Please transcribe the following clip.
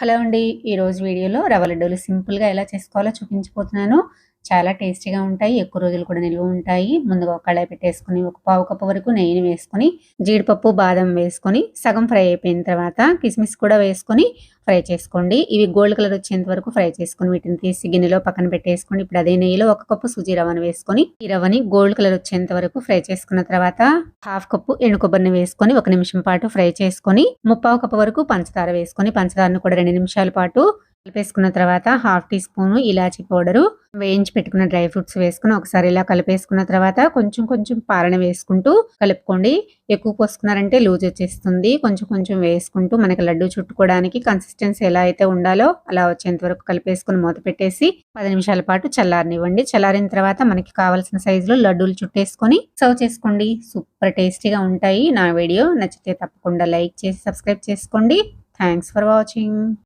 Hello అండి. ఈరోజు వీడియోలో రవ్వ లడ్డూలు సింపుల్గా ఎలా చేసుకోవాలో చూపించిపోతున్నాను చాలా టేస్టీగా ఉంటాయి ఎక్కువ రోజులు కూడా నిల్వ ఉంటాయి. ముందుగా ఒక కళాయి పెట్టేసుకుని ఒక పావు కప్పు వరకు నెయ్యిని వేసుకొని జీడిపప్పు బాదం వేసుకొని సగం ఫ్రై అయిపోయిన తర్వాత కిస్మిస్ కూడా వేసుకొని ఫ్రై చేసుకోండి. ఇవి గోల్డ్ కలర్ వచ్చేంత వరకు ఫ్రై చేసుకుని వీటిని తీసి గిన్నెలో పక్కన పెట్టేసుకోండి. ఇప్పుడు అదే నెయ్యిలో ఒక కప్పు సుజీ రవ్వను వేసుకొని ఈ రవ్వని గోల్డ్ కలర్ వచ్చేంత వరకు ఫ్రై చేసుకున్న తర్వాత హాఫ్ కప్పు ఎండు కొబ్బరిని వేసుకొని ఒక నిమిషం పాటు ఫ్రై చేసుకొని ముప్పావు కప్పు వరకు పంచదార వేసుకొని పంచదారను కూడా రెండు నిమిషాల పాటు కలిపేసుకున్న తర్వాత హాఫ్ టీ స్పూన్ ఇలాచీ పౌడరు వేయించి పెట్టుకున్న డ్రై ఫ్రూట్స్ వేసుకుని ఒకసారి ఇలా కలిపేసుకున్న తర్వాత కొంచెం కొంచెం పాలన వేసుకుంటూ కలుపుకోండి. ఎక్కువ పోసుకున్నారంటే లూజ్ వచ్చేస్తుంది. కొంచెం కొంచెం వేసుకుంటూ మనకి లడ్డు చుట్టుకోవడానికి కన్సిస్టెన్సీ ఎలా అయితే ఉండాలో అలా వచ్చేంత వరకు కలిపేసుకుని మూత పెట్టేసి పది నిమిషాల పాటు చల్లారనివ్వండి. చల్లారిన తర్వాత మనకి కావాల్సిన సైజులో లడ్డూలు చుట్టేసుకొని సర్వ్ చేసుకోండి. సూపర్ టేస్టీగా ఉంటాయి. నా వీడియో నచ్చితే తప్పకుండా లైక్ చేసి సబ్స్క్రైబ్ చేసుకోండి. Thanks for watching